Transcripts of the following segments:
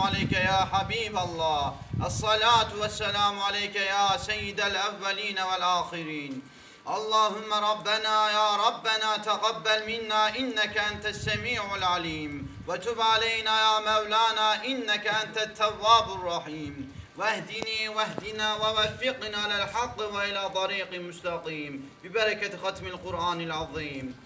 عليك يا حبيب الله. الصلاة والسلام عليك يا سيد الأولين والآخرين. اللهم ربنا يا ربنا تقبل منا إنك أنت السميع العليم. وتب علينا يا مولانا إنك أنت التواب الرحيم. واهدني واهدنا ووفقنا للحق وإلى طريق مستقيم. ببركة ختم القرآن العظيم.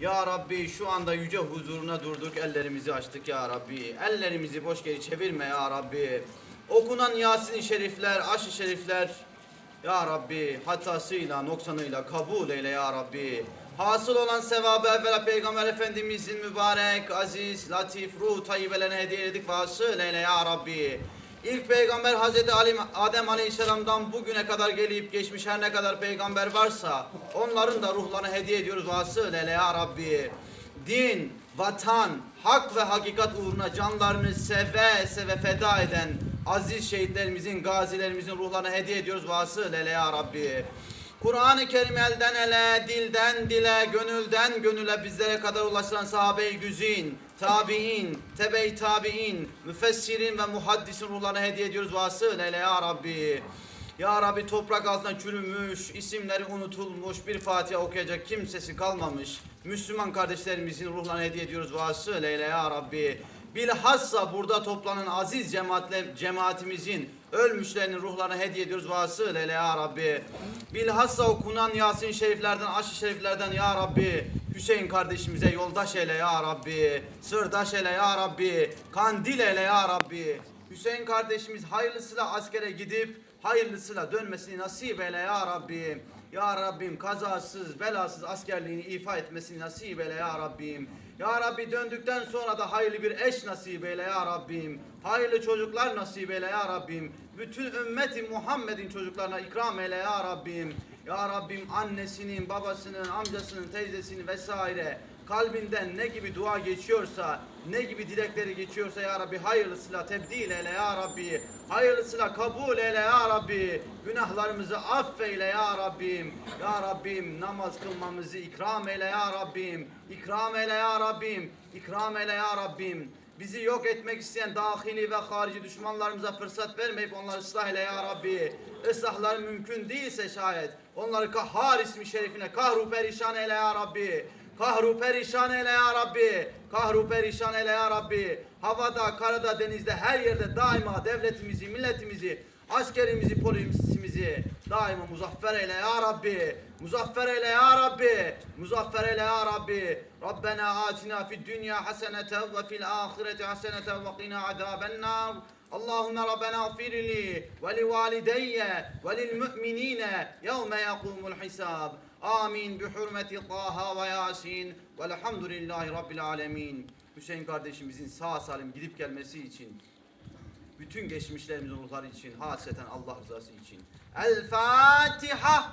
Ya Rabbi şu anda yüce huzuruna durduk ellerimizi açtık ya Rabbi. Ellerimizi boş geri çevirme ya Rabbi. Okunan Yasin-i Şerifler, aşı şerifler ya Rabbi hatasıyla, noksanıyla kabul eyle ya Rabbi. Hasıl olan sevabı evvela Peygamber Efendimizin mübarek, aziz, latif, ruh tayyibelerine hediye edik ve hasıl eyle ya Rabbi. İlk peygamber Hazreti Ali, Adem Aleyhisselam'dan bugüne kadar gelip geçmiş her ne kadar peygamber varsa onların da ruhlarını hediye ediyoruz vasıl ya Rabbi. Din, vatan, hak ve hakikat uğruna canlarını seve seve feda eden aziz şehitlerimizin, gazilerimizin ruhlarını hediye ediyoruz vasıl ya Rabbi. Kur'an-ı Kerim elden ele, dilden dile, gönülden gönüle bizlere kadar ulaştıran sahabe-i güzin, tabi'in, tebe-i tabi'in, müfessirin ve muhaddisin ruhlarına hediye ediyoruz vasıl eyle ya Rabbi. Ya Rabbi toprak altına çürümüş, isimleri unutulmuş, bir Fatiha okuyacak kimsesi kalmamış. Müslüman kardeşlerimizin ruhlarına hediye ediyoruz vasıl eyle ya Rabbi. Bilhassa burada toplanan aziz cemaatle, cemaatimizin ölmüşlerinin ruhlarına hediye ediyoruz vasıl eyle ya Rabbi. Bilhassa okunan Yasin şeriflerden, aşı şeriflerden ya Rabbi. Hüseyin kardeşimize yoldaş eyle ya Rabbi. Sırdaş eyle ya Rabbi. Kandil eyle ya Rabbi. Hüseyin kardeşimiz hayırlısıyla askere gidip hayırlısıyla dönmesini nasip eyle ya Rabbim. Ya Rabbim kazasız belasız askerliğini ifa etmesini nasip eyle ya Rabbim. Ya Rabbi döndükten sonra da hayırlı bir eş nasip eyle ya Rabbim. Hayırlı çocuklar nasip eyle ya Rabbim. Bütün ümmeti Muhammed'in çocuklarına ikram eyle ya Rabbim. Ya Rabbim annesinin, babasının, amcasının, teyzesinin vesaire kalbinden ne gibi dua geçiyorsa, ne gibi dilekleri geçiyorsa ya Rabbi hayırlısıyla tebdil eyle ya Rabbi. Hayırlısıyla kabul eyle ya Rabbi. Günahlarımızı affeyle ya Rabbim. Ya Rabbim namaz kılmamızı ikram eyle ya Rabbim. İkram eyle ya Rabbim. İkram eyle ya Rabbim. Bizi yok etmek isteyen dahili ve harici düşmanlarımıza fırsat vermeyip onları ıslah eyle ya Rabbi. Islahları mümkün değilse şayet onları kahhar ismi şerifine kahru perişan eyle ya Rabbi. Kahru perişan eyle ya Rabbi. Kahru perişan eyle ya Rabbi havada, karada, denizde, her yerde daima devletimizi, milletimizi, askerimizi, polisimizi daima muzaffer eyle ya Rabbi. Muzaffer eyle ya Rabbi. Muzaffer eyle ya Rabbi. Rabbena atina fid dünya hasenete ve fil ahireti hasenete ve qina azaben nar. Allahümme Rabbena gfirli ve li valideyye ve lil mu'minine yevme yakumul hisab. Amin bi hurmeti Taha Yasin. Velhamdülillahi Rabbil Alemin. Hüseyin kardeşimizin sağ salim gidip gelmesi için, bütün geçmişlerimizin ruhları için, hasreten Allah rızası için. El Fatiha.